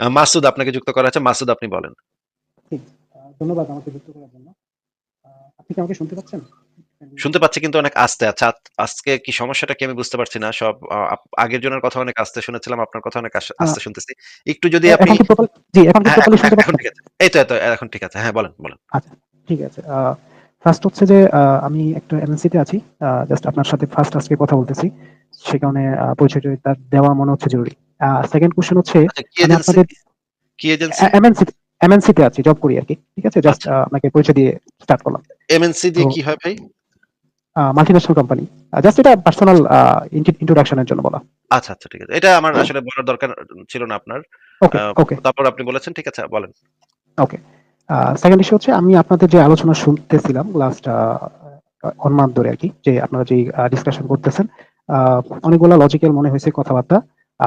মাসুদ আপনাকে যুক্ত করা আছে। মাসুদ আপনি বলেন। ধন্যবাদ আমাকে যুক্ত করার জন্য। আপনি কি আমাকে শুনতে পাচ্ছেন? শুনতে পাচ্ছি কিন্তু অনেক আস্তে। আচ্ছা আজকে কি সমস্যাটা কি আমি বুঝতে পারছি না। সব আগের জনের কথা অনেক আস্তে শুনেছিলাম। আপনার কথা অনেক আস্তে শুনতেছি। একটু যদি আপনি জি, এখন হ্যাঁ? ঠিক আছে। এই তো, এতো এখন ঠিক আছে। হ্যাঁ, বলেন, বলেন। আচ্ছা, ঠিক আছে। ফার্স্ট হচ্ছে যে আমি একটা এমএনসি তে আছি। জাস্ট আপনার সাথে ফার্স্ট আজকে কথা বলতেছি। সে কারণে পরিচয়টা দেওয়া মনে হচ্ছে জরুরি। সেকেন্ড কোয়েশ্চেন হচ্ছে আচ্ছা কি এজেন্সি? আপনাদের কি এজেন্সি? এমএনসি তে এমএনসি তে আছি, জব করি আরকি। ঠিক আছে? জাস্ট আচ্ছা। আপনাকে পরিচয় দিয়ে স্টার্ট করলাম। এমএনসি দিয়ে কি হয় ভাই? Multinational company. জাস্ট এটা পার্সোনাল আ ইন্ট্রো ইন্ট্রোডাকশন এর জন্য বলা। আচ্ছা, আচ্ছা ঠিক আছে। এটা আমার আসলে বলার দরকার ছিল না আপনার। ওকে। তারপর আপনি বলেছেন ঠিক আছে বলেন। ওকে। সেকেন্ড ইস্যু হচ্ছে আমি আপনাদের যে আলোচনা শুনতেছিলাম লাস্ট 1 মান্থ ধরে আরকি। যে আপনারা আ ডিসকাশন করতেছেন। অনেকগুলা লজিক্যাল মনে হয়েছে কথাবার্তা।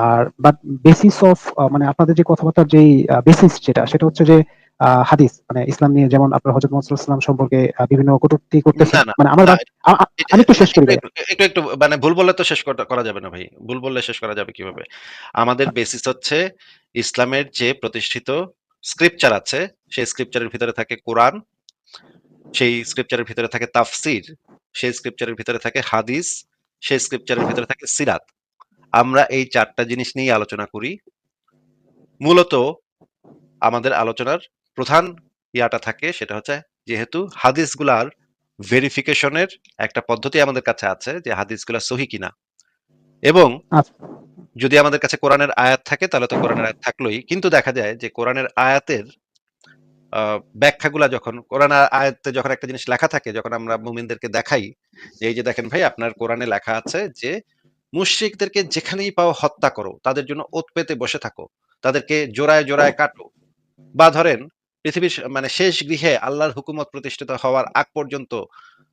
আর বাট বেসিস অফ মানে আপনাদের যে কথাবার্তার আ বেসিস যেটা সেটা হচ্ছে যে হাদিস মানে ইসলাম নিয়ে যেমন আপনার হযরত মুহাম্মদ সাঃ সম্পর্কে বিভিন্ন কটূক্তি করতেছেন। মানে আমার আমি একটু শেষ করি একটু, একটু, মানে ভুল বললে তো শেষ করা যাবে না ভাই। ভুল বললে শেষ করা যাবে কীভাবে? আমাদের বেসিস হচ্ছে ইসলামের যে প্রতিষ্ঠিত স্ক্রিপচার আছে, সেই স্ক্রিপচার এর ভিতরে থাকে কোরআন। সেই স্ক্রিপচারের ভিতরে থাকে তাফসির সেই স্ক্রিপচারের ভিতরে থাকে হাদিস। সেই স্ক্রিপচার এর ভিতরে থাকে সিরাত। আমরা এই চারটা জিনিস নিয়েই আলোচনা করি। মূলত আমাদের আলোচনার প্রধান ইয়াটা থাকে সেটা হচ্ছে যেহেতু হাদিসগুলার ভেরিফিকেশন এর একটা পদ্ধতি আমাদের কাছে আছে যে হাদিসগুলা সহি কিনা। এবং আচ্ছা। যদি আমাদের কাছে কোরআনের আয়াত থাকে তাহলে তো কোরআনের আয়াত থাকলোই। কিন্তু দেখা যায় যে কোরআনের আয়াতের ব্যাখ্যাগুলা যখন কোরআন আয়াতে যখন একটা জিনিস লেখা থাকে যখন আমরা মুমিনদেরকে দেখাই যে এই যে দেখেন ভাই আপনার কোরআনে লেখা আছে যে মুশরিকদেরকে যেখানেই পাও হত্যা করো। তাদের জন্য ওঁৎ পেতে বসে থাকো। তাদেরকে জোড়ায়, জোড়ায় কাটো। বা ধরেন পৃথিবীর মানে শেষ গৃহে আল্লাহর হুকুমত প্রতিষ্ঠিত হওয়ার আগ পর্যন্ত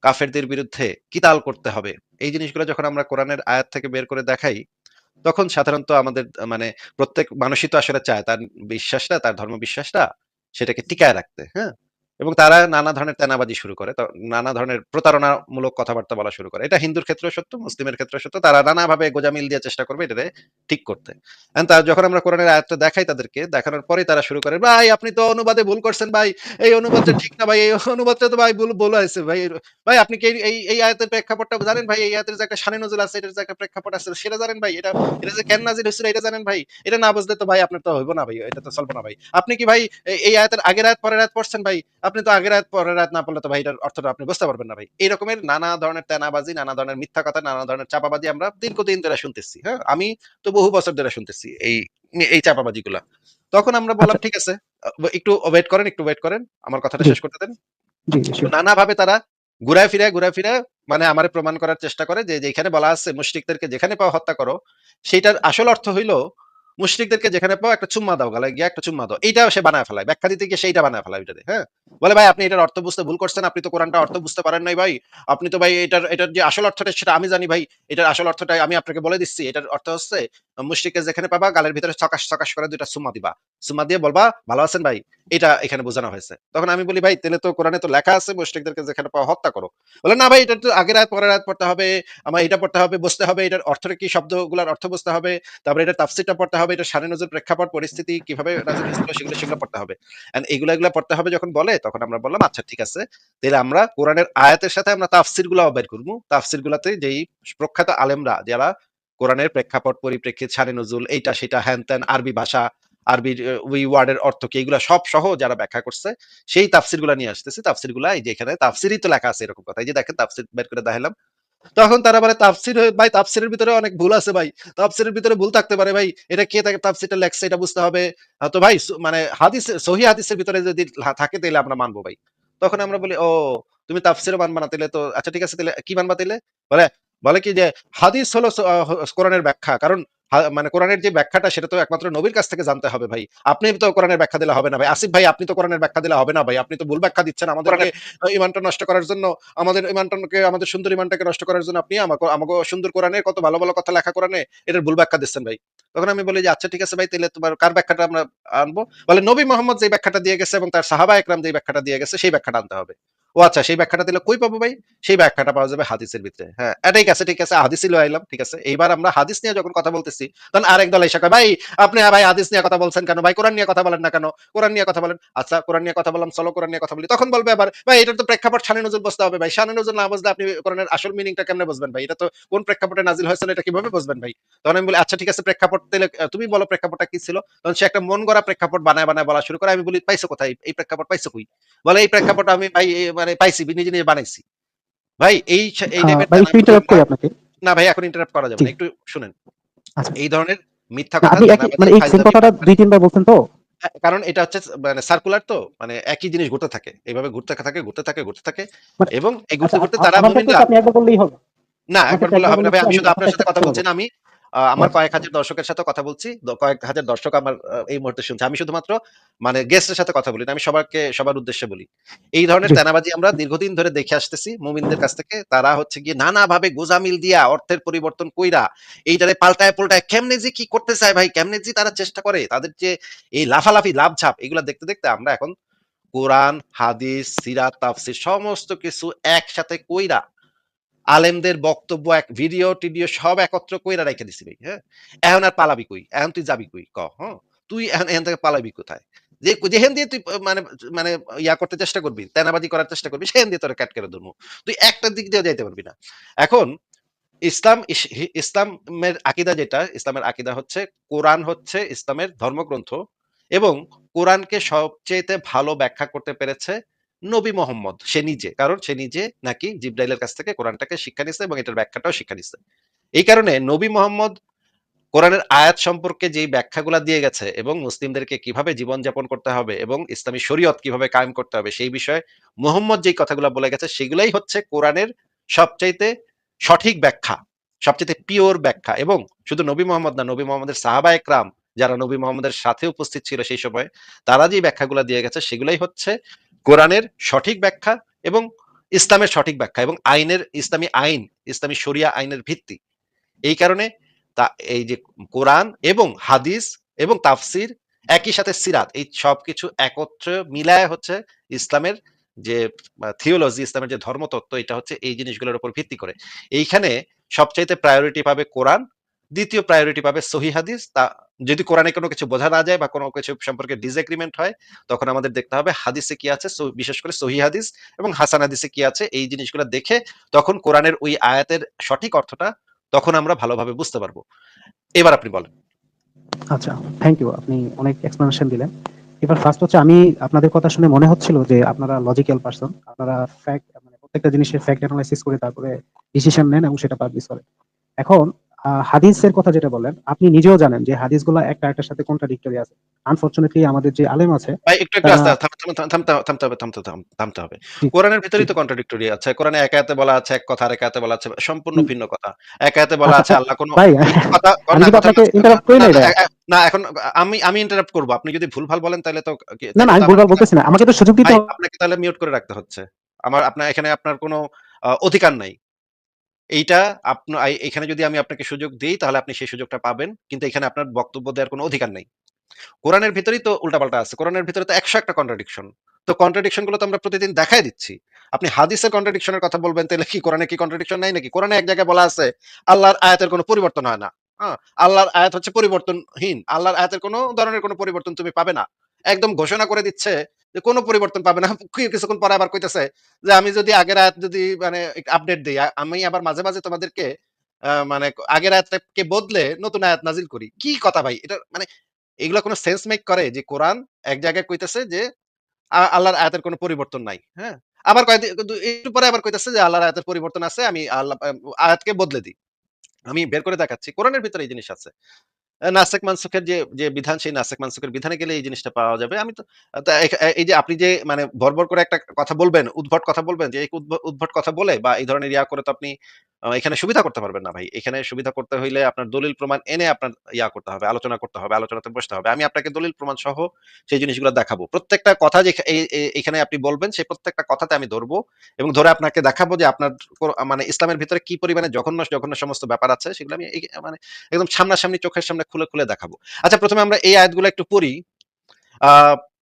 কাফেরদের বিরুদ্ধে কিতাল করতে হবে। এই জিনিসগুলো যখন আমরা কোরআনের আয়াত থেকে বের করে দেখাই, তখন সাধারণত আমাদের মানে প্রত্যেক মানুষই তো আসলে চায় তার বিশ্বাসটা, তার ধর্ম বিশ্বাসটা সেটাকে টিকায় রাখতে, হ্যাঁ? এবং তারা নানা ধরনের তেনাবাজি শুরু করে। নানা ধরনের প্রতারণামূলক কথাবার্তা বলা শুরু করে। এটা হিন্দুর ক্ষেত্রেও সত্য, মুসলিমের ক্ষেত্রেও সত্য। তারা নানাভাবে গোঁজামিল দিয়ে চেষ্টা করবে এটারে ঠিক করতে। এখন তা যখন আমরা কোরআনের আয়াতটা দেখাই তাদেরকে, দেখানোর পরেই তারা শুরু করে, "ভাই আপনি তো অনুবাদে ভুল করছেন ভাই। এই অনুবাদটা ঠিক না ভাই। এই অনুবাদটা তো ভাই ভুল হয়েছে ভাই। ভাই আপনি কি এই এই আয়াতের প্রেক্ষাপটটা জানেন ভাই? এই আয়াতের যে একটা শানে নজুল আছে, এটার যে একটা প্রেক্ষাপট আছে সেটা জানেন ভাই? এটা এটা যে কেন নাজির হয়েছিল এটা জানেন ভাই? এটা না বুঝলে তো ভাই আপনার তো হইব না ভাই। এটা তো চলবে না ভাই। আপনি কি ভাই এই আয়াতের আগের আয়াত পরের আয়াত পড়ছেন ভাই? আপনি তো আগের আয়াত পরের আয়াত না পড়লে তো ভাই এটার অর্থটা আপনি বুঝতে পারবেন না ভাই।" এই রকমের নানা ধরনের তেনাবাজি, নানা ধরনের মিথ্যা কথা, নানা ধরনের চাপাবাজি আমরা দীর্ঘদিন ধরে শুনতেছি, হ্যাঁ? আমি তো বহু বছর ধরে শুনতেছি এই এই চাপাবাজিগুলা। তখন আমরা বললাম, আচ্ছা। "ঠিক আছে। একটু ওয়েট করেন, একটু ওয়েট করেন। আমার কথাটা শেষ করতে দেন।" নানাভাবে তারা ঘুরায় ফিরায়, ঘুরায় ফিরায় মানে আমার প্রমাণ করার চেষ্টা করে যে যেখানে বলা আছে মুশরিকদেরকে যেখানে পাওয়া হত্যা করো, সেইটার আসল অর্থ হইল মুশরিকদেরকে যেখানে পাও একটা চুম্মা দাও, গালে গিয়ে একটা চুম্মা দাও। এইটা সে বানায় ফেলায়। ব্যাখ্যা দিতে গিয়ে সেইটা বানায় ফেলায় এটাতে হ্যাঁ? বলে, "ভাই আপনি এটার অর্থ বুঝতে ভুল করছেন। আপনি তো কোরআনটা অর্থ বুঝতে পারেন নাই ভাই। আপনি তো ভাই এটার এটার যে আসল অর্থটা সেটা আমি জানি ভাই। এটার আসল অর্থটা আমি আপনাকে বলে দিচ্ছি। এটার অর্থ হচ্ছে মুশরিককে যেখানে পাবা গালের ভিতরে চকাশ, চকাশ করে ২ টা চুম্মা দিবা। চুম্মা দিয়ে বলবা, 'ভালো আছেন ভাই?' এটা এখানে বোঝানো হয়েছে। তখন আমি বলি, "ভাই তাইলে তো কোরআনে তো লেখা আছে মুশরিকদেরকে যেখানে পাও হত্যা করো।" বলে, "না ভাই এটা তো আগের আয়াত পরের আয়াত পড়তে হবে। আমার এটা পড়তে হবে, বুঝতে হবে। এটার অর্থটা কি শব্দগুলার অর্থ বুঝতে হবে। তারপরে এটার তাফসীরটা পড়তে হবে। এটার শানে নজুল, প্রেক্ষাপট, পরিস্থিতি কীভাবে সেগুলো, সেগুলো পড়তে হবে।" অ্যান্ড এগুলা, এগুলা পড়তে হবে যখন বলে তখন আমরা বললাম, "আচ্ছা ঠিক আছে। তাইলে আমরা কোরআনের আয়াতের সাথে আমরা তাফসীরগুলাও বের করব। তাফসীরগুলাতে যেই প্রখ্যাত আলেমরা যারা কোরআনের প্রেক্ষাপট, পরিপ্রেক্ষিত, শানে নজুল এইটা সেটা হ্যান-ত্যান আরবি ভাষা, আরবির ওই ওয়ার্ডের অর্থ কি এগুলা সব সহ যারা ব্যাখ্যা করছে সেই তাফসীরগুলা নিয়ে আসতেছি। তাফসীরগুলা এই যে এখানে তাফসীরই তো লেখা আছে এরকম কথা। এই যে দেখেন তাফসীর বের করে দেখাইলাম। তখন তারা বলে, "তাফসীর ভাই তাফসীরের ভিতরে অনেক ভুল আছে ভাই। তাফসীরের ভিতরে ভুল থাকতে পারে ভাই। এটা কে তাকে তাফসীরটা লেখছে এটা বুঝতে হবে। তো ভাই মানে হাদিস সহিহ হাদিসের ভিতরে যদি থাকে তাইলে আমরা মানবো ভাই।" তখন আমরা বলি, "ও তুমি তাফসীরও মানবা না তাইলে তো আচ্ছা ঠিক আছে তাহলে কি মানবা তাইলে?" বলে বলে কি যে, "হাদিস হলো কোরআনের ব্যাখ্যা। কারণ মানে কোরআনের যে ব্যাখ্যাটা সেটা তো একমাত্র নবীর কাছ থেকে জানতে হবে ভাই। আপনি তো কোরআনের ব্যাখ্যা দিলে হবে না ভাই। আসিফ ভাই আপনি তো কোরআনের ব্যাখ্যা দিলে হবে না ভাই। আপনি তো ভুল ব্যাখ্যা দিচ্ছেন আমাদেরকে আ ঈমানটা নষ্ট করার জন্য, আমাদের ঈমানটাকে আমাদের সুন্দর ঈমানটাকে নষ্ট করার জন্য আপনি আমাকে আমাকে সুন্দর কোরআনে কত ভালো, ভালো কথা লেখা কোরআনে এটার ভুল ব্যাখ্যা দিচ্ছেন ভাই।" তখন আমি বলি যে, "আচ্ছা ঠিক আছে ভাই তাহলে তোমার কার ব্যাখ্যাটা আমরা আনব?" বলে, "নবী মোহাম্মদ যে ব্যাখ্যাটা দিয়ে গেছে এবং তার সাহাবা একরাম যে ব্যাখ্যাটা দিয়ে গেছে সেই ব্যাখ্যাটা আনতে হবে।" ও আচ্ছা সেই ব্যাখ্যাটা দিলে কই পাবো ভাই? সেই ব্যাখ্যাটা পাওয়া যাবে হাদিসের ভিতরে। হ্যাঁ ঠিক আছে ঠিক আছে হাদিসই লয়ে আইলাম ঠিক আছে। এইবার আমরা হাদিস নিয়ে যখন কথা বলতেছি তখন আরেক দল এসে কয়, ভাই আপনি আহ, ভাই হাদিস নিয়ে কথা বলছেন কেন? ভাই কোরআন নিয়ে কথা বলেন না কেন? কোরআন নিয়ে কথা বলেন। আচ্ছা কোরআন নিয়ে কথা বললাম চলো কোরআন নিয়ে কথা বলি। তখন বলবে আবার ভাই এটার তো প্রেক্ষাপট শানে নজর বসতে হবে ভাই। শানে নজর না বুঝলে আপনি কোরআনের আসল মিনিংটা কেমনে বুঝবেন ভাই? এটা তো কোন প্রেক্ষাপটে নাজিল হয়েছে এটা কীভাবে বুঝবেন ভাই? তখন আমি বলি আচ্ছা ঠিক আছে প্রেক্ষাপট তাহলে তুমি বলো প্রেক্ষাপটটা কি ছিল? তখন সে একটা মন গড়া প্রেক্ষাপট বানায় বানায় বলা শুরু করে আমি বলি পাইছো কোথায়? এই প্রেক্ষাপট পাইছো কই? বলে এই প্রেক্ষাপট আমি ভাই মানে পাইছি নিজে নিজে বানাইছি। ভাই এই এই করি আপনাকে। না ভাই এখন ইন্টারাপ্ট করা যাবে না। একটু শুনেন। আচ্ছা। এই ধরনের মিথ্যা কথা মানে এই সেম কথাটা দুই তিনবার বলছেন তো? হ্যাঁ, কারণ এটা হচ্ছে মানে সার্কুলার তো মানে একই জিনিস ঘুরতে থাকে। এইভাবে ঘুরতে থাকে ঘুরতে থাকে ঘুরতে থাকে। মানে- এবং এই ঘুরতে আচ্ছা, ঘুরতে তারা আপনি একবার বললেই হবে। না একবার বললে হবে না ভাই আমি শুধু আপনার সাথে কথা বলছি না আমি আমার আচ্ছা। কয়েক হাজার দর্শকের সাথে কথা বলছি। কয়েক হাজার দর্শক আমার এই মুহূর্তে শুনছে। আমি শুধুমাত্র মানে গেস্টের সাথে কথা বলি না আমি সবাইকে সবার উদ্দেশ্যে বলি। এই ধরনের তেনাবাজি আমরা দীর্ঘদিন ধরে দেখে আসতেছি মুমিনদের কাছ থেকে। তারা হচ্ছে গিয়ে নানা ভাবে গোজামিল দিয়া অর্থের পরিবর্তন কইরা এইটারে পাল্টায় পাল্টায় কেমনে যে কি করতে চায় ভাই কেমনে যে তারা চেষ্টা করে তাদের যে এই লাফালাফি লাভ ঝাপ এগুলা দেখতে দেখতে আমরা এখন কোরআন হাদিস সিরাত তাফসির সমস্ত কিছু একসাথে কইরা আলেমদের বক্তব্য, এক ভিডিও টিডিও সব একত্র কইরা রেখে দিছি ভাই হ্যাঁ? এখন আর পালাবি কই? এখন তুই যাবি কই? ক হ্যাঁ? তুই এখন এখান থেকে পালাবি কোথায়? যে, যেখান দিয়ে তুই মানে মানে ইয়া করতে চেষ্টা করবি, তেনাবাজি করার চেষ্টা করবি সেহেন দিয়ে তোর ক্যাট করে ধরবো। তুই একটা দিক দিয়ে যাইতে পারবি না। এখন, ইসলাম ইসলামের আকিদা যেটা, ইসলামের আকিদা হচ্ছে, কোরআন হচ্ছে ইসলামের ধর্মগ্রন্থ এবং কোরআনকে সবচেয়েতে ভালো ব্যাখ্যা করতে পেরেছে নবী মোহাম্মদ। সে নিজে। কারণ সে নিজে নাকি জিব্রাইলের কাছ থেকে কোরআনটাকে শিক্ষা নিচ্ছে এবং এটার ব্যাখ্যাটাও শিক্ষা নিচ্ছে এই কারণে নবী মোহাম্মদ কোরআনের আয়াত সম্পর্কে যেই ব্যাখ্যাগুলা দিয়ে গেছে এবং মুসলিমদেরকে কীভাবে জীবনযাপন করতে হবে এবং ইসলামী শরীয়ত কীভাবে কায়েম করতে হবে, সেই বিষয়ে মোহাম্মদ যেই কথাগুলো বলে গেছে, সেগুলাই হচ্ছে কোরআনের সবচাইতে সঠিক ব্যাখ্যা সবচেয়ে পিওর ব্যাখ্যা এবং শুধু নবী মোহাম্মদ না, নবী মোহাম্মদের সাহাবা একরাম যারা নবী মোহাম্মদের সাথে উপস্থিত ছিল সেই সময়, তারা যে ব্যাখ্যাগুলো দিয়ে গেছে, সেগুলাই হচ্ছে কোরআনের সঠিক ব্যাখ্যা এবং ইসলামের সঠিক ব্যাখ্যা এবং আইনের ইসলামী আইন, ইসলামী শরিয়া আইনের ভিত্তি। এই কারণে তা এই যে কোরআন এবং হাদিস এবং তাফসির একই সাথে সিরাত, এই সবকিছু একত্রে মিলায় হচ্ছে ইসলামের যে থিওলজি, ইসলামের যে ধর্মতত্ত্ব, এটা হচ্ছে এই জিনিসগুলোর উপর ভিত্তি করে। এইখানে সবচাইতে প্রায়োরিটি পাবে কোরআন দ্বিতীয় প্রায়োরিটি পাবে সহি হাদিস। তা যদি কোরআনে কোনো কিছু বোঝা না যায় বা কোনো কিছু সম্পর্কে ডিসএগ্রিমেন্ট হয়, তখন আমাদের দেখতে হবে হাদিসে কি আছে বিশেষ করে সহি হাদিস এবং হাসান হাদিসে কি আছে, এই জিনিসগুলো দেখে তখন কোরআনের ওই আয়াতের সঠিক অর্থটা তখন আমরা ভালোভাবে বুঝতে পারব। এবার আপনি বলেন। আচ্ছা থ্যাংক ইউ আপনি অনেক এক্সপ্লেনেশন দিলেন। এবার ফার্স্ট হচ্ছে আমি আপনাদের কথা শুনে মনে হচ্ছিল যে আপনারা লজিক্যাল পারসন আপনারা ফ্যাক্ট মানে প্রত্যেকটা জিনিসের ফ্যাক্ট অ্যানালাইসিস করে তারপরে ডিসিশন নেন এবং সেটা পাবলিশ করেন। এখন হাদিসের কথা যেটা বলেন আপনি নিজেও জানেন যে হাদিস হাদিসগুলো একটা একটার সাথে কন্ট্রাডিক্টরি আছে। আনফরচুনেটলি আমাদের যে আলেম আছে ভাই একটু একটু আস্তে থামতে হবে থামতে থাম- থামতে হবে। কোরআনের ভিতরেই তো কন্ট্রাডিক্টরি আছে। কোরআনে এক আয়াতে বলা আছে এক কথা আর এক আয়াতে বলা আছে সম্পূর্ণ ভিন্ন কথা। এক আয়াতে বলা আচ্ছা, আছে আল্লাহ কোনো ভাই কথা আমি না, আপনাকে interrupt করি না, না, না এখন আমি আমি ইন্টারাপ্ট করব। আপনি যদি ভুলভাল বলেন তাহলে তো না না আমি ভুলভাল বলতেছি না। আমাকে তো সুযোগ দিতে আপনাকে তাহলে মিউট করে রাখতে হচ্ছে। আমার আপনার এখানে আপনার কোনো অধিকার নাই। এইটা আপনার এখানে যদি আমি আপনাকে সুযোগ দিই, তাহলে আপনি সেই সুযোগটা পাবেন। কিন্তু এখানে আপনার বক্তব্য দেওয়ার কোনো অধিকার নেই। কোরআনের ভিতরেই তো উল্টাপাল্টা আছে। কোরআনের ভিতরে তো একশো একটা কন্ট্রাডিকশন তো কন্ট্রাডিকশনগুলো তো আমরা প্রতিদিন দেখাই দিচ্ছি। আপনি হাদিসের কন্ট্রাডিকশনের কথা বলবেন, তাহলে কি কোরআনে কি কন্ট্রাডিকশন নাই নাকি? কোরআনে এক জায়গায় বলা আছে, আল্লাহর আয়াতের কোনো পরিবর্তন হয় না। হ্যাঁ আল্লাহর আয়াত হচ্ছে পরিবর্তনহীন। আল্লাহর আয়াতের কোনো ধরনের কোনো পরিবর্তন তুমি পাবে না। একদম ঘোষণা করে দিচ্ছে যে কোনো পরিবর্তন পাবে না। কিছুক্ষণ পরে আবার কইতেছে যে, আমি যদি আগের আয়াত যদি মানে আপডেট দিই আমি আবার মাঝে মাঝে তোমাদেরকে মানে আগের আয়াতকে বদলে নতুন আয়াত নাজিল করি। কি কথা ভাই? এটা মানে এগুলো কোনো সেন্স মেক করে যে কোরআন এক জায়গায় কইতেছে যে আল্লাহর আয়াতের কোনো পরিবর্তন নাই হ্যাঁ? আবার কয়েকদিন একটু পরে আবার কইতেছে যে, আল্লাহর আয়াতের পরিবর্তন আছে, আমি আল্লাহ আয়াতকে বদলে দিই। আমি বের করে দেখাচ্ছি, কোরআনের ভিতরে এই জিনিস আছে। নাসেক মানসুখের যে যে বিধান, সেই নাসেক মানসুখের বিধানে গেলে এই জিনিসটা পাওয়া যাবে। আমি তো এই যে আপনি যে মানে বর্বর করে একটা কথা বলবেন, উদ্ভট কথা বলবেন, যে উদ্ভট কথা বলে বা এই ধরনের ইয়া করে তো আপনি এখানে সুবিধা করতে পারবেন না ভাই। এখানে সুবিধা করতে হইলে আপনার দলিল প্রমাণ এনে আপনার ইয়া করতে হবে, আলোচনা করতে হবে, আলোচনাতে বসতে হবে। আমি আপনাকে দলিল প্রমাণ সহ সেই জিনিসগুলো দেখাবো। প্রত্যেকটা কথা যে এখানে আপনি বলবেন, সেই প্রত্যেকটা কথাতে আমি ধরবো এবং ধরে আপনাকে দেখাবো যে আপনার মানে ইসলামের ভিতরে কি পরিমাণে জঘন্য জঘন্য সমস্ত ব্যাপার আছে, সেগুলো আমি মানে একদম সামনাসামনি চোখের সামনে খুলে খুলে দেখাবো আচ্ছা প্রথমে আমরা এই আয়াতগুলো একটু পড়ি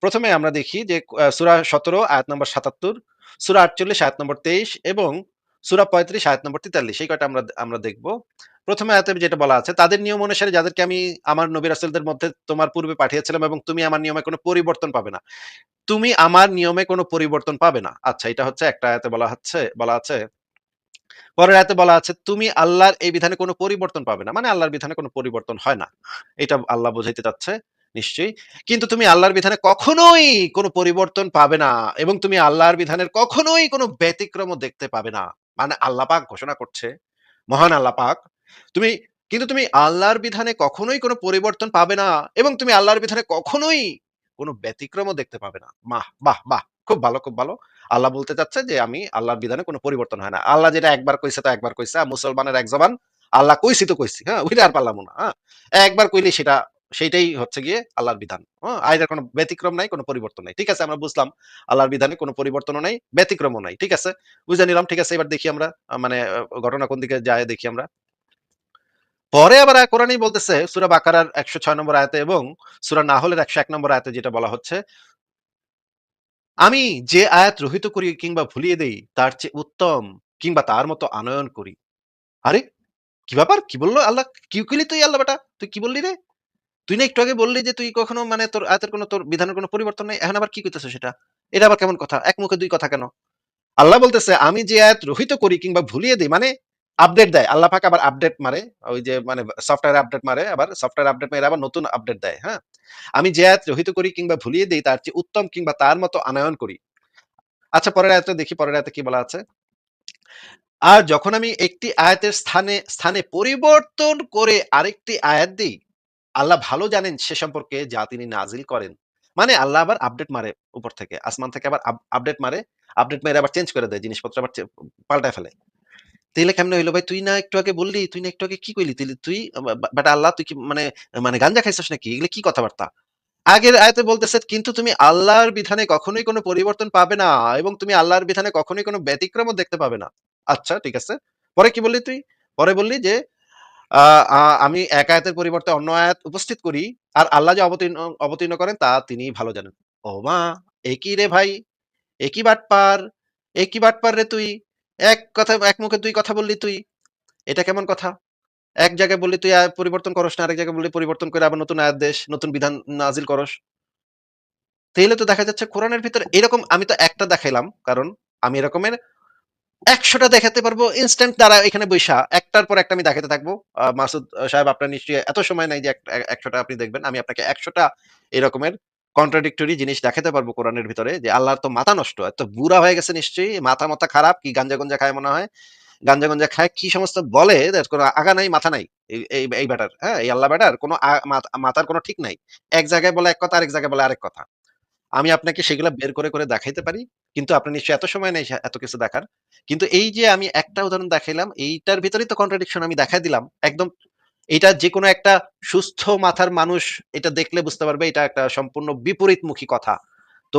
প্রথমে আমরা দেখি যে সুরা সতেরো আয়াত নম্বর সাতাত্তর সূরা 48 আয়াত নম্বর 23 এবং সূরা 35 আয়াত নম্বর 43 এই কয়টা আমরা আমরা দেখব। প্রথম আয়াতে যেটা বলা আছে, "তাদের নিয়ম অনুসারে যাদেরকে আমি আমার নবী রাসূলদের মধ্যে তোমার পূর্বে পাঠিয়েছিলাম এবং তুমি আমার নিয়মে কোনো পরিবর্তন পাবে না। তুমি আমার নিয়মে কোনো পরিবর্তন পাবে না।" আচ্ছা এটা হচ্ছে একটা আয়াতে বলা হচ্ছে বলা আছে। পরের আয়াতে বলা আছে, "তুমি আল্লাহর এই বিধানে কোনো পরিবর্তন পাবে না।" মানে আল্লাহর বিধানে কোনো পরিবর্তন হয় না। এটা আল্লাহ বোঝাইতে চাচ্ছে নিশ্চয়ই। কিন্তু তুমি আল্লাহর বিধানে কখনোই কোনো পরিবর্তন পাবে না এবং তুমি আল্লাহর বিধানের কখনোই কোনো ব্যতিক্রম দেখতে পাবে না। মানে আল্লাহ পাক ঘোষণা করছে, মহান আল্লাহ পাক, তুমি কিন্তু তুমি আল্লাহর বিধানে কখনোই কোনো পরিবর্তন পাবে না এবং তুমি আল্লাহর বিধানে কখনোই কোনো ব্যতিক্রমও দেখতে পাবে না। মাহ! বাহ! বাহ! খুব ভালো, খুব ভালো। আল্লাহ বলতে চাচ্ছে যে আমি আল্লাহর বিধানে কোনো পরিবর্তন হয় না। আল্লাহ যেটা একবার কইছে তো একবার কইছে। মুসলমানের এক জবান, আল্লাহ কইছি তো কইছি। হ্যাঁ? ওইটা আর পারলাম না। হ্যাঁ? একবার কইলেই সেটা সেইটাই হচ্ছে গিয়ে আল্লাহর বিধান। হ্যাঁ? এটার কোনো ব্যতিক্রম নাই, কোনো পরিবর্তন নাই। ঠিক আছে আমরা বুঝলাম আল্লাহর বিধানে কোনো পরিবর্তনও নাই, ব্যতিক্রমও নাই। ঠিক আছে? বুঝে নিলাম। ঠিক আছে এবার দেখি আমরা মানে ঘটনা কোন দিকে যায় দেখি আমরা। পরে আবার কোরআনেই বলতেছে, সূরা বাকারার ১০৬ নম্বর আয়াতে এবং সূরা নাহলের ১০১ নম্বর আয়াতে যেটা বলা হচ্ছে, আমি যে আয়াত রহিত করি কিংবা ভুলিয়ে দেই, তার চেয়ে উত্তম কিংবা তার মতো আনয়ন করি। আরে! কি ব্যাপার? কি বলল আল্লাহ? কি কইলি তুই আল্লাহ বেটা? তুই কি বললি রে? তুই না একটু আগে বললি যে তুই কখনো মানে তোর আয়াতের কোনো, তোর বিধানের কোনো পরিবর্তন নাই। এখন আবার কি কইতেছিস সেটা? এটা আবার কেমন কথা? এক মুখে দুই কথা কেন? আল্লাহ বলতেছে, আমি যে আয়াত রহিত করি কিংবা ভুলিয়ে দেই মানে আপডেট দেয়। আল্লাহ পাক আবার আপডেট মারে। ওই যে মানে সফটওয়্যার আপডেট মারে, আবার সফটওয়্যার আপডেট মেরে, আবার নতুন আপডেট দেয়। হ্যাঁ? আমি যে আয়াত রহিত করি কিংবা ভুলিয়ে দেই, তার চেয়ে উত্তম কিংবা তার মতো আনয়ন করি। আচ্ছা পরের আয়াতটা দেখি, পরের আয়াতে কি বলা আছে? আর যখন আমি একটি আয়াতের স্থানে স্থানে পরিবর্তন করে আরেকটি আয়াত দিই, আল্লাহ ভালো জানেন সে সম্পর্কে যা তিনি নাজিল করেন। মানে আল্লাহ আবার আপডেট মারে উপর থেকে। আসমান থেকে আবার আপ আপডেট মারে। আপডেট মেরে আবার চেঞ্জ করে দেয়, জিনিসপত্র আবার পাল্টায় ফেলে। তাইলে কেমনে হইল ভাই? তুই না একটু আগে বললি, তুই না একটু আগে কি কইলি? তুই তুই বা বা আল্লাহ তুই কি মানে মানে গাঞ্জা খাইছিস নাকি? এগুলো কি কথাবার্তা? আগের আয়াতে বলতেছে কিন্তু তুমি আল্লাহর বিধানে কখনোই কোনো পরিবর্তন পাবে না এবং তুমি আল্লাহর বিধানে কখনোই কোনো ব্যতিক্রমও দেখতে পাবে না। আচ্ছা ঠিক আছে। পরে কি বললি তুই? পরে বললি যে আমি এক আয়াতের পরিবর্তে অন্য আয়াত উপস্থিত করি আর আল্লাহ যে অবতীর্ণ অবতীর্ণ করেন তা তিনি ভালো জানেন। ও মা কি রে ভাই? একই বাটপার? এ কি বাটপার রে তুই? এক কথা এক মুখে দুই কথা বললি তুই। এটা কেমন কথা? এক জায়গায় বললি তুই পরিবর্তন করস না, আরেক জায়গায় বললি পরিবর্তন করে আবার নতুন দেস, নতুন বিধান নাজিল করস। তাইলে তো দেখা যাচ্ছে কোরআনের ভিতরে এরকম আমি তো একটা দেখাইলাম। কারণ আমি এরকমের একশোটা দেখাতে পারব ইনস্ট্যান্ট দ্বারা এখানে বইসা একটার পর একটা আমি দেখাতে থাকব। মাসুদ সাহেব আপনার নিশ্চয়ই এত সময় নাই যে একশোটা আপনি দেখবেন। আমি আপনাকে ১০০ টা এরকমের কন্ট্রাডিক্টরি জিনিস দেখাতে পারব কোরআনের ভিতরে যে আল্লাহর তো মাথা নষ্ট। এত বুড়া হয়ে গেছে নিশ্চয়ই। মাথা-মাথা খারাপ কি গাঞ্জা-গুঞ্জা খায় মনে হয়। গাঞ্জা-গুঞ্জা খায় কি সমস্ত বলে কোনো আগা নাই মাথা নাই। এই ব্যাটার, হ্যাঁ? এই আল্লাহ ব্যাটার কোনো মাথার কোনো ঠিক নাই। এক জায়গায় বলে এক কথা, আরেক জায়গায় বলে আরেক কথা। আমি আপনাকে সেগুলা বের করে, করে দেখাইতে পারি। কিন্তু আপনি নিশ্চয়ই এত সময় নেই এত কিছু দেখার। কিন্তু এই যে আমি একটা উদাহরণ দেখাইলাম, এইটার ভিতরেই তো কন্ট্রাডিকশন আমি দেখাই দিলাম। একদম এটা যেকোনো একটা সুস্থ মাথার মানুষ এটা দেখলে বুঝতে পারবে এটা একটা সম্পূর্ণ বিপরীতমুখী কথা। তো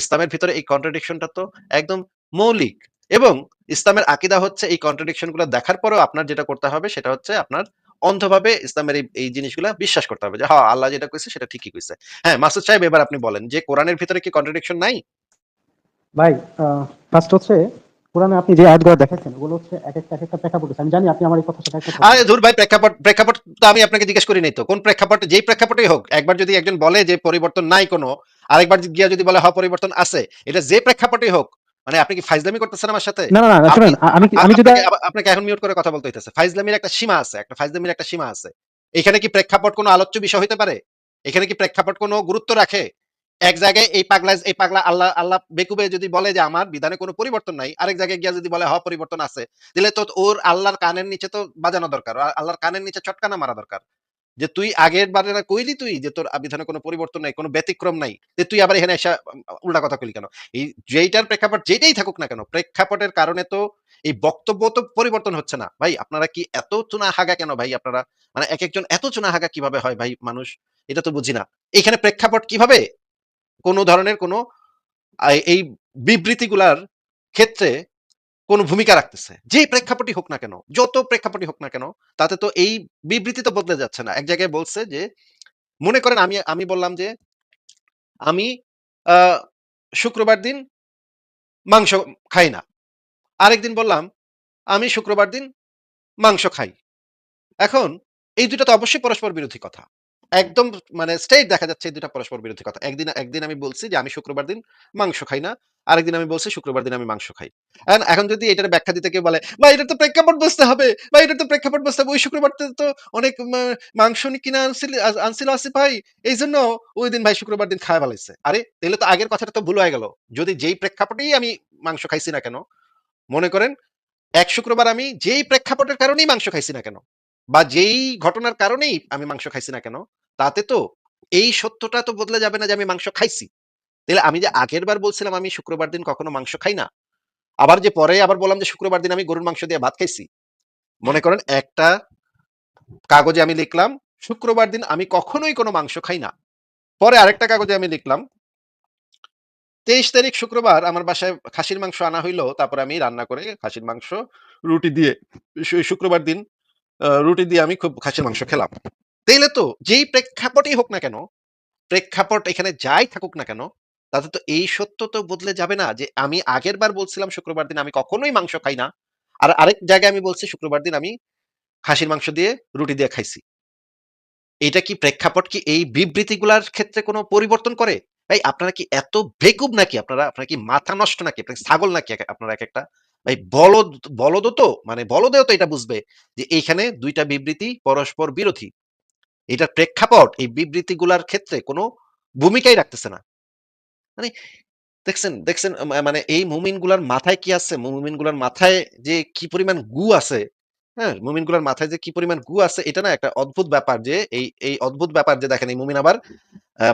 ইসলামের ভিতরে এই কন্ট্রাডিকশনটা তো একদম মৌলিক এবং ইসলামের আকিদা হচ্ছে এই কন্ট্রাডিকশনগুলো দেখার পরেও আপনার যেটা করতে হবে সেটা হচ্ছে আপনার অন্ধভাবে ইসলামের এই, জিনিসগুলা বিশ্বাস করতে হবে যে হ্যাঁ, আল্লাহ যেটা কইছে সেটা ঠিকই কইছে। হ্যাঁ, মাসুদ সাহেব এবার আপনি বলেন যে কোরআনের ভিতরে কি কন্ট্রাডিকশন নাই? ভাই ফার্স্ট হচ্ছে কোরআনে আপনি যে আয়াতগুলো দেখাচ্ছেন ওগুলো হচ্ছে একেকটা একেকটা প্রেক্ষাপট আমি জানি আপনি আমার এই কথার সাথে একমত আরে ধুর ভাই প্রেক্ষাপট, প্রেক্ষাপট তো আমি আপনাকে জিজ্ঞেস করি নাই তো। কোন প্রেক্ষাপট যেই প্রেক্ষাপটেই হোক, একবার যদি একজন বলে যে পরিবর্তন নাই কোনো, আরেকবার গিয়া যদি বলে পরিবর্তন আছে, এটা যে প্রেক্ষাপটেই হোক, মানে আপনি কি ফাইজলামি করতেছেন আমার সাথে? না, না, না, আপনি শুনেন আমি আমি যদি আপনাকে আপনাকে এখন মিউট করে কথা বলতে হইতেছে। ফাইজলামির একটা সীমা আছে। একটা ফাইজলামির একটা সীমা আছে। এখানে কি প্রেক্ষাপট কোনো আলোচ্য বিষয় হইতে পারে? এখানে কি প্রেক্ষাপট কোনো গুরুত্ব রাখে? এক জায়গায় এই পাগলা এই পাগলা আল্লাহ আল্লাহ বেকুবে যদি বলে যে আমার বিধানে কোনো পরিবর্তন নাই, আরেক জায়গায় গিয়া যদি বলে হ পরিবর্তন আছে, দিলে তো ওর আল্লাহর কানের নিচে তো বাজানো দরকার। আল্লাহর কানের নিচে চটকানা মারা দরকার। যে তুই আগের বারে না কইলি তুই যে তোর বিধানে কোনো পরিবর্তন নাই, কোনো ব্যতিক্রম নাই। যে তুই আবার এখানে আম উল্টা কথা কইলি কেন? এই যেইটার প্রেক্ষাপট যেইটাই থাকুক না কেন, প্রেক্ষাপটের কারণে তো এই বক্তব্য তো পরিবর্তন হচ্ছে না। ভাই আপনারা কি এত চুনা হাগা কেন ভাই আপনারা? মানে এক একজন এত চুনা হাগা কীভাবে হয় ভাই মানুষ? এটা তো বুঝি না। এখানে প্রেক্ষাপট কীভাবে কোন ধরনের কোনো এই বিবৃতিগুলার ক্ষেত্রে কোন ভূমিকা রাখতেছে। যেই প্রেক্ষাপটই হোক না কেন, যত প্রেক্ষাপটই হোক না কেন, তাতে তো এই বিবৃতি তো বদলে যাচ্ছে না। এক জায়গায় বলছে যে, মনে করেন আমি আমি বললাম যে, আমি শুক্রবার দিন মাংস খাই না আরেকদিন বললাম আমি শুক্রবার দিন মাংস খাই এখন এই দুটো তো অবশ্যই পরস্পর বিরোধী কথা একদম মানে স্ট্রেট দেখা যাচ্ছে এই দুটো পরস্পর বিরোধী কথা। একদিন একদিন আমি বলছি যে আমি শুক্রবার দিন মাংস খাই না, আরেকদিন আমি বলছি শুক্রবার দিন আমি মাংস খাই। এখন যদি এটার ব্যাখ্যা দিতে কেউ বলে বা এটা তো প্রেক্ষাপট বুঝতে হবে বা এটা তো প্রেক্ষাপট বুঝতে হবে, ওই শুক্রবার তো অনেক মাংস কিনা আনছিল আনছিল আসি ভাই এই জন্য ওই দিন ভাই শুক্রবার দিন খাওয়া ভালাইছে আরে, তাহলে তো আগের কথাটা তো ভুল হয়ে গেল। যদি যেই প্রেক্ষাপটেই আমি মাংস খাইছি না কেন, মনে করেন এক শুক্রবার আমি যেই প্রেক্ষাপটের কারণেই মাংস খাইছি না কেন, বা যেই ঘটনার কারণেই আমি মাংস খাইছি না কেন তাতে তো এই সত্যটা তো বদলে যাবে না যে আমি মাংস খাইছি। তাহলে আমি যে আগের বার বলছিলাম আমি শুক্রবার দিন কখনো মাংস খাই না, আবার যে পরে আবার বললাম যে শুক্রবার দিন আমি গরুর মাংস দিয়ে ভাত খাইছি। মনে করেন একটা কাগজে আমি লিখলাম, শুক্রবার দিন আমি কখনোই কোনো মাংস খাই না। পরে আরেকটা কাগজে আমি লিখলাম, তেইশ তারিখ শুক্রবার আমার বাসায় খাসির মাংস আনা হইল, তারপর আমি রান্না করে খাসির মাংস, রুটি দিয়ে শুক্রবার দিন রুটি দিয়ে আমি খুব খাসির মাংস খেলাম। তাইলে তো যেই প্রেক্ষাপটই হোক না কেন, প্রেক্ষাপট এখানে যাই থাকুক না কেন, তাতে তো এই সত্য তো বদলে যাবে না যে আমি আগের বার বলছিলাম শুক্রবার দিন আমি কখনোই মাংস খাই না, আর আরেক জায়গায় আমি বলছি শুক্রবার দিন আমি খাসির মাংস দিয়ে রুটি দিয়ে খাইছি। এটা কি প্রেক্ষাপট কি এই বিবৃতিগুলার ক্ষেত্রে কোনো পরিবর্তন করে? ভাই, আপনারা কি এত বেকুব নাকি? আপনারা আপনারা কি মাথা নষ্ট নাকি? আপনারা ছাগল নাকি আপনারা এক একটা? ভাই, বলদ বলদ তো মানে বলদেও তো এটা বুঝবে যে এইখানে দুইটা বিবৃতি পরস্পর বিরোধী। এটার প্রেক্ষাপট, এই বিবৃতিগুলার ক্ষেত্রে কোনো ভূমিকাই রাখতেছে না। মানে দেখছেন দেখছেন মানে এই মুমিনগুলার মাথায় কি আছে? মুমিনগুলার মাথায় যে কি পরিমাণ গু আছে হ্যাঁ? মুমিনগুলার মাথায় যে কি পরিমাণ গু আছে, এটা না একটা অদ্ভুত ব্যাপার যে এই এই অদ্ভুত ব্যাপার যে দেখেন, এই মুমিন আবার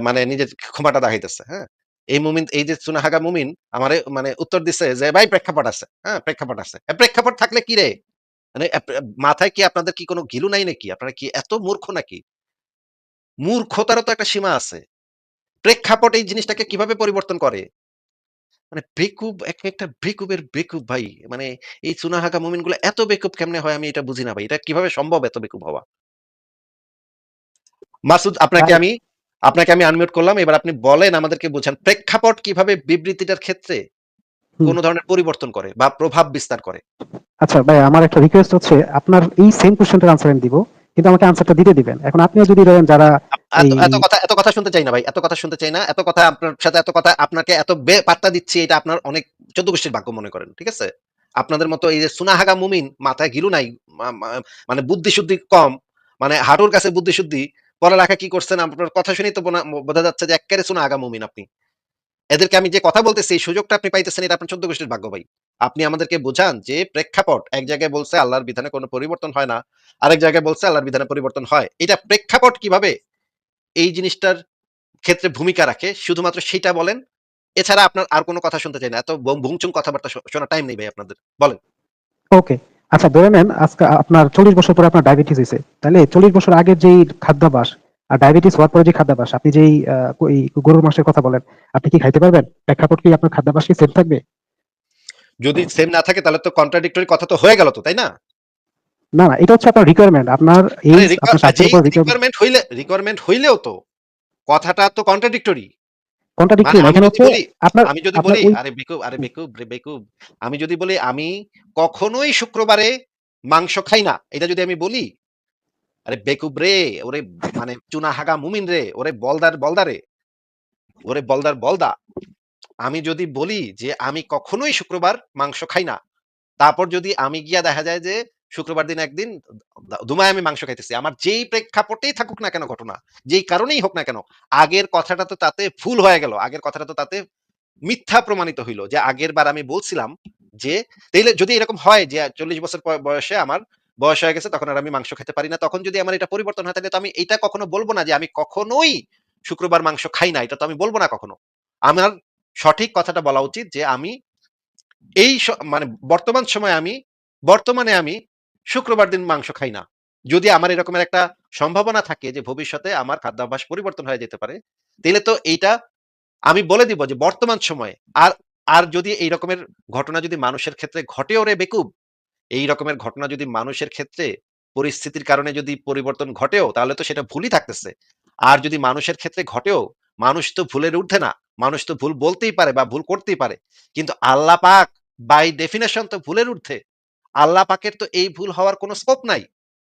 মানে নিজের ক্ষমাটা দেখাইতেছে হ্যাঁ? এই মুমিন, এই যে সুনাহাগা মুমিন আমারে মানে উত্তর দিছে যে, ভাই, প্রেক্ষাপট আছে হ্যাঁ? প্রেক্ষাপট আছে। প্রেক্ষাপট থাকলে কি রে? মানে মাথায় কি আপনাদের কি কোনো গিলু নাই নাকি? আপনারা কি এত মূর্খ নাকি? মূর্খতারও তো একটা সীমা আছে। প্রেক্ষাপট এই জিনিসটাকে কীভাবে পরিবর্তন করে? মানে বেকুব এক একটা বেকুবের বেকুব ভাই মানে এই চুনাহাগা মুমিনগুলো এত বেকুব কেমনে হয় আমি এটা বুঝি না ভাই। এটা কীভাবে সম্ভব এত বেকুব হওয়া? মাসুদ আপনাকে আমি আপনাকে আমি আনমিউট করলাম। এবার আপনি বলেন আমাদেরকে বোঝান। প্রেক্ষাপট কীভাবে বিবৃতিটার ক্ষেত্রে কোন ধরনের পরিবর্তন করে বা প্রভাব বিস্তার করে? আচ্ছা ভাই আমার একটা রিকোয়েস্ট হচ্ছে আপনার এই সেম কোশ্চেনটার আনসার আমি দিব। কিন্তু আমাকে আনসারটা দিতে দিবেন। এখন আপনিও যদি ধরেন যারা এত কথা এত কথা শুনতে চাই না ভাই এত কথা শুনতে চাই না এত কথা আপনার সাথে এত কথা আপনাকে এত পাত্তা দিচ্ছি এটা আপনার অনেক চোদ্দ গোষ্ঠীর ভাগ্য মনে করেন ঠিক আছে? আপনাদের মতো এই যে সুনাহাগা মুমিন মাথায় গিলু নাই মানে বুদ্ধি শুদ্ধি কম মানে হাঁটুর কাছে বুদ্ধি শুদ্ধি পড়ালেখা কি করছেন আপনার কথা শুনেই তো বোঝা যাচ্ছে যে একেবারে সুনাহাগা মুমিন আপনি। এদেরকে আমি যে কথা বলতেছি এই সুযোগটা আপনি পাইতেছেন এটা আপনার চোদ্দ গোষ্ঠীর ভাগ্য ভাই। আপনি আমাদেরকে বোঝান যে প্রেক্ষাপট এক জায়গায় বলছে আল্লাহর বিধানে কোনো পরিবর্তন হয় না, আরেক জায়গায় বলছে আল্লাহর বিধানে পরিবর্তন হয়। এটা প্রেক্ষাপট কীভাবে এই জিনিসটার ক্ষেত্রে ভূমিকা রাখে? শুধুমাত্র সেটা বলেন। এছাড়া আপনার আর কোনো কথা শুনতে চাই না। এত ভুংচুং কথাবার্তা শো- শোনার টাইম নেই ভাই আপনাদের। বলেন। ওকে আচ্ছা ধরে নেন আজকে আপনার চল্লিশ বছর পরে আপনার ডায়াবেটিস হয়েছে। তাহলে চল্লিশ বছর আগের যেই খাদ্যাভাস আর ডায়াবেটিস হওয়ার পরে যে খাদ্যাভাস আপনি যেই গরুর মাংসের কথা বলেন, আপনি কি খাইতে পারবেন? প্রেক্ষাপট কি আপনার খাদ্যাভ্যাস কি সেম থাকবে? যদি সেম না থাকে তাহলে তো কন্ট্রাডিক্টরি কথা তো হয়ে গেল তো তাই না? না না এটা হচ্ছে আপনার রিকোয়ারমেন্ট আপনার এই আপনার স্বাস্থ্যের রিকোয়ারমেন্ট রিকোয়ারমেন্ট হইলে রিকোয়ারমেন্ট হইলেও তো কথাটা তো কন্ট্রাডিক্টরি কন্ট্রাডিক্টরি মানে এখানে হচ্ছে আপনার আমি যদি বলি আরে বেকুব আরে বেকুব রে বেকুব আমি যদি বলি আমি কখনোই শুক্রবারে মাংস খাই না এটা যদি আমি বলি আরে বেকুব রে ওরে মানে চুনা হাগা মুমিন রে ওরে বলদার বলদারে ওরে বলদার বলদা আমি যদি বলি যে আমি কখনোই শুক্রবার মাংস খাই না, তারপর যদি আমি গিয়া দেখা যায় যে শুক্রবার দিন একদিন দুমায় আমি মাংস খাইতেছি, আমার যেই প্রেক্ষাপটেই থাকুক না কেন ঘটনা, যেই কারণেই হোক না কেন, আগের কথাটা তো তাতে ভুল হয়ে গেল, আগের কথাটা তো তাতে মিথ্যা প্রমাণিত হইল যে আগের বার আমি বলছিলাম যে, তাইলে যদি এরকম হয় যে চল্লিশ বছর বয়সে আমার বয়স হয়ে গেছে, তখন আর আমি মাংস খেতে পারি না, তখন যদি আমার এটা পরিবর্তন হয় তাহলে তো আমি এটা কখনো বলব না যে আমি কখনোই শুক্রবার মাংস খাই না, এটা তো আমি বলব না কখনো। আমার সঠিক কথাটা বলা উচিত যে আমি এই মানে বর্তমান সময়ে আমি, বর্তমানে আমি শুক্রবার দিন মাংস খাই না। যদি আমার এরকমের একটা সম্ভাবনা থাকে যে ভবিষ্যতে আমার খাদ্যাভ্যাস পরিবর্তন হয়ে যেতে পারে, তাহলে তো এইটা আমি বলে দিব যে বর্তমান সময়ে আর আর যদি এই রকমের ঘটনা যদি মানুষের ক্ষেত্রে ঘটেও রে বেকুব, এই রকমের ঘটনা যদি মানুষের ক্ষেত্রে পরিস্থিতির কারণে যদি পরিবর্তন ঘটেও, তাহলে তো সেটা ভুলই থাকতেছে। আর যদি মানুষের ক্ষেত্রে ঘটেও, মানুষ তো ভুলের ঊর্ধ্বে না। মানুষ তো ভুল বলতেই পারে বা ভুল করতেই পারে। কিন্তু আল্লাহ পাক বাই ডেফিনেশন তো ভুলের ঊর্ধ্বে। আল্লাহ পাকের তো এই ভুল হওয়ার কোনো স্কোপ নাই।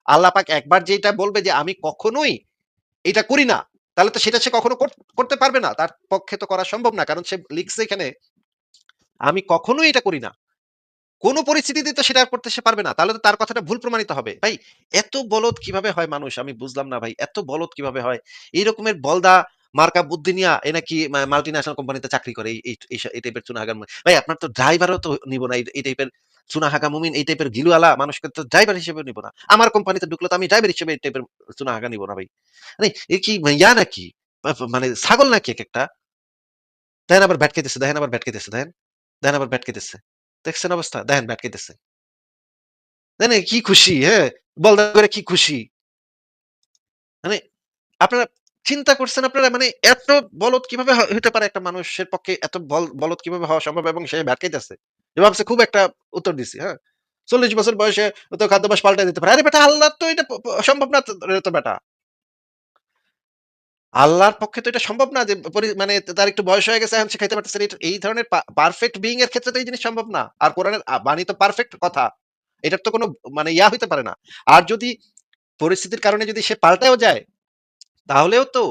আল্লাহ পাক একবার যেটা বলবে যে, আমি কখনোই এটা করি না, তাহলে তো সেটা সে কখনো করতে পারবে না। তার পক্ষে তো করা সম্ভব না। কারণ সে লিখছে এখানে, আমি কখনোই এটা করি না। কোন পরিস্থিতিতে তো সেটা করতে সে পারবে না। তাহলে তো তার কথাটা ভুল প্রমাণিত হবে। ভাই, এত বলদ কীভাবে হয় মানুষ? আমি বুঝলাম না ভাই। এত বলদ কীভাবে হয়? এই রকমের বলদা মার্কা বুদ্ধি নিয়া এ নাকি মাল্টি ন্যাশনাল কোম্পানিতে চাকরি করে, এই টাইপের চুনাহাগার ভাই, আপনার তো ড্রাইভারও তো নিব না, এই- টাইপের চুনাহাগা মুমিন, এই টাইপের গিলুয়ালা মানুষকে তো ড্রাইভার হিসেবে নিব না। আমার কোম্পানিতে ঢুকলে তো আমি ড্রাইভার হিসেবে এই টাইপের চুনাহাগা নিব না, ভাই। মানে এ কি ইয়া নাকি? মানে ছাগল নাকি এক একটা? দেখেন আবার ব্যাট খেতেছে, দেখেন আবার ব্যাট খেতেছে, দেখেন। দেখেন আবার ব্যাট খেতেছে। দেখছেন অবস্থা? দেখেন ব্যাট খেতেছে। দেখেন কি খুশি হ্যাঁ? বলদা করে কি খুশি? মানে আপনারা চিন্তা করছেন আপনারা? মানে এত বলদ কীভাবে হতে পারে একটা মানুষের পক্ষে এত বল- বলদ কীভাবে হওয়া সম্ভব এবং সে ব্যাট খাইতেছে? যে ভাবছে খুব একটা উত্তর দিছি হ্যাঁ? চল্লিশ বছর বয়সে তো খাদ্যাভ্যাস পাল্টে দিতে পারে। আরে বেটা, আল্লাহ তো এটা সম্ভব না তো- বেটা। আল্লাহর পক্ষে তো এটা সম্ভব না যে মানে তার একটু বয়স হয়ে গেছে, এখন সে খাইতে পারতেছে এই ধরনের পারফেক্ট বিইং এর ক্ষেত্রে তো এই জিনিস সম্ভব না। আর কোরআনের বাণী তো পারফেক্ট কথা। এটার তো কোনো মানে ইয়া হইতে পারে না। আর যদি পরিস্থিতির কারণে যদি সে পাল্টাও যায় তাহলেও তো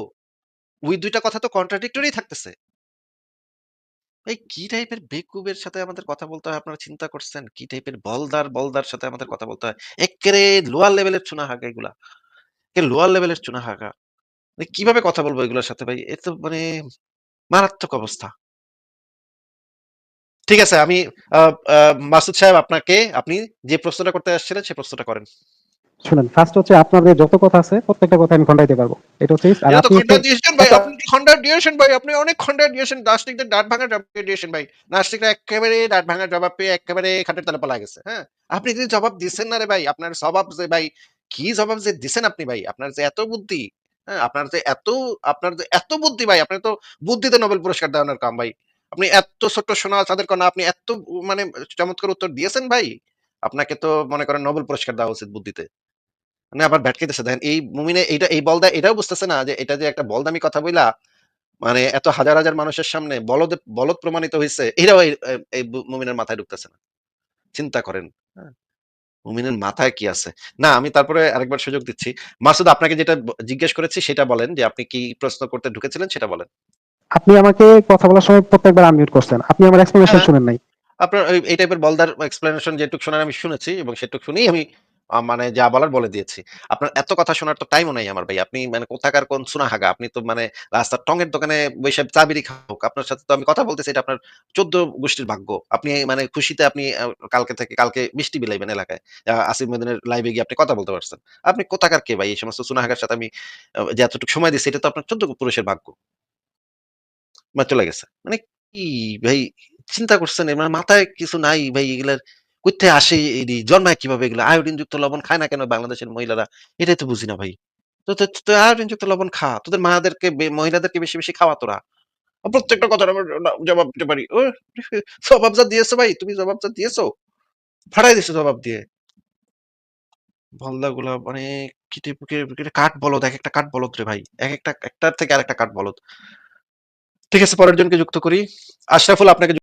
ওই দুইটা কথা তো কন্ট্রাডিক্টরি থাকতেছে। এই কি টাইপের বেকুবের সাথে আমাদের কথা বলতে হয়, আপনারা চিন্তা করছেন? কি টাইপের বলদার বলদার সাথে আমাদের কথা বলতে হয়? একেবারে লোয়ার লেভেলের চুনা হাগা এগুলা। লোয়ার লেভেলের চুনা হাগা মানে কীভাবে কথা বলব এগুলোর সাথে ভাই? এ তো মানে মারাত্মক অবস্থা। ঠিক আছে, আমি মাসুদ সাহেব আপনাকে, আপনি যে প্রশ্নটা করতে আসছিলেন সে প্রশ্নটা করেন। শুনেন ফার্স্ট হচ্ছে আপনাদের যত কথা আছে প্রত্যেকটা কথা আমি খন্ডাইতে পারব। এটা হচ্ছে আর আপনি খন্ডা দিয়েছেন ভাই আচ্ছা। আপনি খন্ডা দিয়েছেন ভাই আপনি অনেক খন্ডা দিয়েছেন নাস্তিকদের ডাট ভাঙার জবাব দিয়েছেন ভাই। নাস্তিকরা একেবারে ডাট ভাঙার জবাব পেয়ে একেবারে খাটের তলে পালা গেছে হ্যাঁ? আপনি যদি জবাব দিচ্ছেন না রে ভাই আপনার জবাব যে ভাই কি জবাব যে দিছেন আপনি ভাই? আপনার যে এত বুদ্ধি হ্যাঁ? আপনার যে এত আপনার যে এত বুদ্ধি ভাই আপনার তো বুদ্ধিতে নোবেল পুরস্কার দেওয়ানোর কাম ভাই। আপনি এত ছোট্ট সোনা চাঁদের কণা আপনি এত মানে চমৎকার উত্তর দিয়েছেন ভাই। আপনাকে তো মনে করেন নোবেল পুরস্কার দেওয়া উচিত বুদ্ধিতে। মানে আবার দেখেন এই মুমিনে এইটা এই বলদা এটাও বুঝতেছে না যে এটা যে একটা বলদামি কথা বইলা মানে এত হাজার হাজার মানুষের সামনে বলদ বলদ প্রমাণিত হয়েছে এটাও এই মুমিনের মাথায় ঢুকতেছে না। চিন্তা করেন। হ্যাঁ, মুমিনের মাথায় কি আছে? না আমি তারপরে আরেকবার সুযোগ দিচ্ছি। মাসুদ আপনাকে যেটা জিজ্ঞেস করেছি সেটা বলেন যে আপনি কি প্রশ্ন করতে ঢুকেছিলেন সেটা বলেন। আপনি আমাকে কথা বলার সময় প্রত্যেকবার আনমিউট করছেন। আপনি আমার এক্সপ্লেনেশন হ্যাঁ। শুনেন নাই। আপনার এই টাইপের বলদার এক্সপ্লেনেশন যেটুক শোনার আমি শুনেছি এবং সেটুক শুনেই আমি মানে যা বলার বলে দিয়েছি। আপনার এত কথা শোনার তো টাইমও নাই আমার ভাই। আপনি মানে কোথাকার কোন সুনাহাগা? আপনি তো মানে রাস্তার টঙের দোকানে বৈশাখ চা বিড়ি খাওক আপনার সাথে তো আমি কথা বলতেছি, এটা আপনার চোদ্দ গোষ্ঠীর ভাগ্য। আপনি মানে খুশিতে আপনি কালকে থেকে, কালকে মিষ্টি বিলাইবেন এলাকায়। আসিফ মদিনের লাইভে গিয়ে আপনি কথা বলতে পারছেন। আপনি কোথাকার কে ভাই? এই সমস্ত সুনাহাগার সাথে আমি যে এতটুকু সময় দিচ্ছি এটা তো আপনার চোদ্দ পুরুষের ভাগ্য। বা চলে গেছে। মানে কি ভাই? চিন্তা করছেন? মানে মাথায় কিছু নাই ভাই এগুলার কোথায় আসে এডি জন্মায় কীভাবে এগুলো? আয়োডিন যুক্ত লবণ খায় না কেন বাংলাদেশের মহিলারা? এটাই তো বুঝি না ভাই। তো আয়োডিন যুক্ত লবণ খা। তোদের মাদেরকে মহিলাদেরকে বেশি বেশি খাওয়া তোরা। প্রত্যেকটা কথার জবাব দিতে পারি। ও জবাব যা দিয়েছ ভাই? তুমি জবাব যা দিয়েছ? ফাড়াই দিছো জবাব দিয়ে। বলদা গুলা মানে কিটে পুকে কাঠ বলদ, এক একটা কাঠ বলদ রে ভাই। এক একটা, একটার থেকে আরেকটা কাঠ বলদ। ঠিক আছে, পরের জনকে যুক্ত করি। আশরাফুল, আপনাকে